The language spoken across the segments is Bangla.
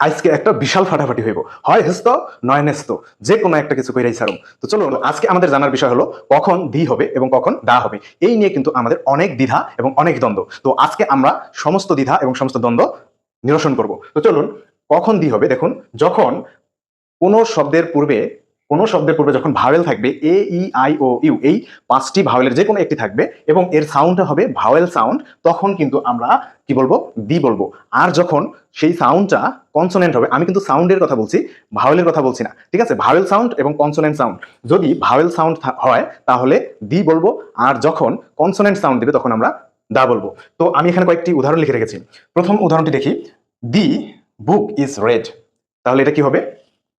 আজকে একটা বিশাল ফাটাফাটি হইব। হয় হেস্ত, নয় নেস্ত যে কোনো একটা কিছু কইরাই ছাড়ুম তো চলুন, আজকে আমাদের জানার বিষয় হলো কখন দি হবে এবং কখন দা হবে। এই নিয়ে কিন্তু আমাদের অনেক দ্বিধা এবং অনেক দ্বন্দ্ব। তো আজকে আমরা সমস্ত দ্বিধা এবং সমস্ত দ্বন্দ্ব নিরসন করব। তো চলুন, কখন দি হবে? দেখুন, যখন কোনো শব্দের পূর্বে কোনো শব্দের পূর্বে যখন ভাওয়েল থাকবে এ ই আই ও ইউ এই পাঁচটি ভাওয়েলের যে কোনো একটি থাকবে এবং এর সাউন্ডটা হবে ভাওয়েল সাউন্ড তখন কিন্তু আমরা কি বলব? দি বলব। আর যখন সেই সাউন্ডটা কনসোনেন্ট হবে, আমি কিন্তু সাউন্ডের কথা বলছি ভাওয়েলের কথা বলছি না, ঠিক আছে? ভাওয়েল সাউন্ড এবং কনসোনেন্ট সাউন্ড যদি ভাওয়েল সাউন্ড হয়, তাহলে দি বলব, আর যখন কনসোনেন্ট সাউন্ড দেবে, তখন আমরা দা বলব। তো আমি এখানে কয়েকটি উদাহরণ লিখে রেখেছি। প্রথম উদাহরণটি দেখি। দি বুক ইজ রেড তাহলে এটা কি হবে?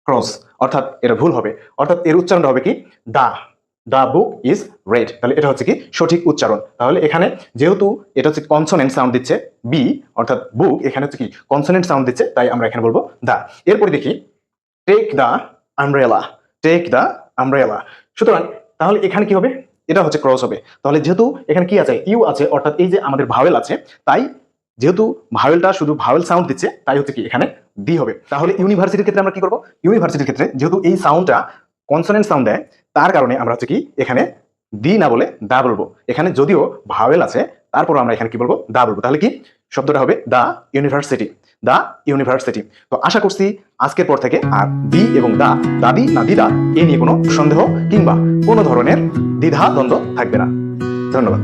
ক্রস, অর্থাৎ এটা ভুল হবে। অর্থাৎ এর উচ্চারণটা হবে কি? The. The book is red. তাহলে এটা হচ্ছে কি? সঠিক উচ্চারণ। তাহলে এখানে যেহেতু এটা হচ্ছে কনসোনেন্ট সাউন্ড দিচ্ছে বি অর্থাৎ বুক, এখানে হচ্ছে কি? কনসোনেন্ট সাউন্ড দিচ্ছে, তাই আমরা এখানে বলব দা। এরপরে দেখি take the umbrella take the umbrella সুতরাং, তাহলে এখানে কি হবে? এটা হচ্ছে ক্রস হবে। তাহলে যেহেতু এখানে কি আছে? ইউ আছে, অর্থাৎ এই যে আমাদের ভাওয়েল আছে, তাই যেহেতু ভাওয়েলটা শুধু ভাওয়েল সাউন্ড দিচ্ছে, তাই হচ্ছে কি? এখানে দি হবে। তাহলে ইউনিভার্সিটির ক্ষেত্রে আমরা কি করব? ইউনিভার্সিটির ক্ষেত্রে যেহেতু এই সাউন্ডটা কনসোনেন্ট সাউন্ড দেয়, তার কারণে আমরা হচ্ছে কি এখানে দি না বলে দা বলব। এখানে যদিও ভাওয়েল আছে তারপর আমরা এখানে কি বলব? দা বলব। তাহলে কি শব্দটা হবে? দা ইউনিভার্সিটি দা ইউনিভার্সিটি তো আশা করছি আজকের পর থেকে আর দি এবং দা, দাদি না দিদা, এ নিয়ে কোনো সন্দেহ কিংবা কোনো ধরনের দ্বিধা দ্বন্দ্ব থাকবে না। ধন্যবাদ।